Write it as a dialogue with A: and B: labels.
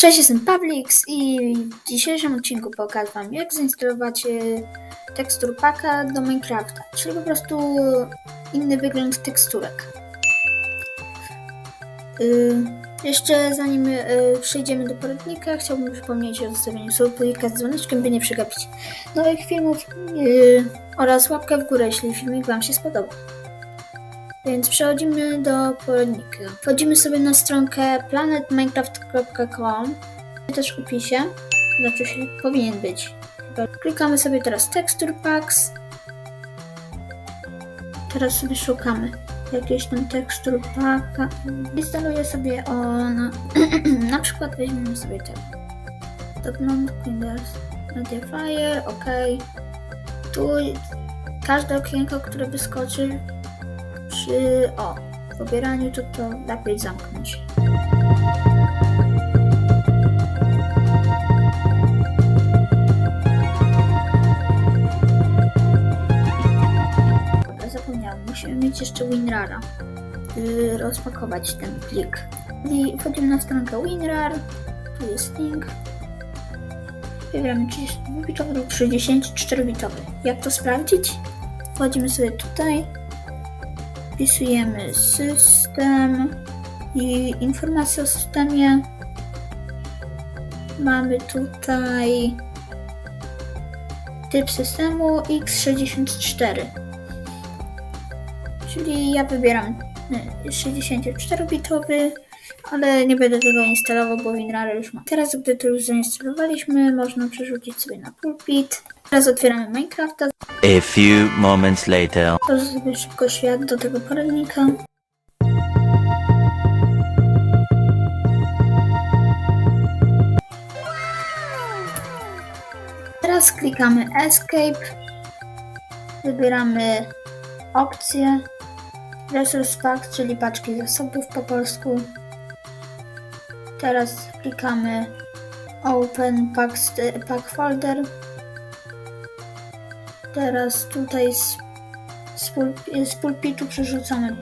A: Cześć, jestem Pawlix i w dzisiejszym odcinku pokażę Wam jak zainstalować e, tekstur packa do Minecrafta, czyli po prostu inny wygląd teksturek. Y, jeszcze zanim y, przejdziemy do poradnika, chciałbym przypomnieć o zostawieniu subika z dzwoneczkiem, by nie przegapić nowych filmów oraz łapkę w górę, jeśli filmik Wam się spodoba. Więc przechodzimy do poradnika. Wchodzimy sobie na stronkę planetminecraft.com też w opisie, znaczy się powinien być. Klikamy sobie teraz Texture Packs. Teraz sobie szukamy jakieś tam Texture Packa. Instaluję sobie o na, na przykład weźmiemy sobie ten. Download Windows Modifier, ok. Tu każde okienko, które wyskoczy przy o pobieraniu, to to lepiej zamknąć. Dobra, zapomniałam. Musimy mieć jeszcze WinRara. Yy, rozpakować ten plik. I wchodzimy na stronkę WinRAR. Tu jest link. Wybieramy 32-bitowy lub 64-bitowy. Jak to sprawdzić? Wchodzimy sobie tutaj. Wpisujemy system i informacje o systemie. Mamy tutaj typ systemu x64. Czyli ja wybieram y, 64-bitowy, ale nie będę tego instalował, bo WinRAR już ma. Teraz, gdy to już zainstalowaliśmy, można przerzucić sobie na pulpit. Teraz otwieramy Minecrafta.
B: A few moments later.
A: To sobie szybko świat do tego poradnika. Teraz klikamy Escape. Wybieramy opcję Resource Pack, czyli paczki zasobów po polsku. Teraz klikamy Open Pack, pack Folder. Teraz tutaj z z, z pulpitu przerzucamy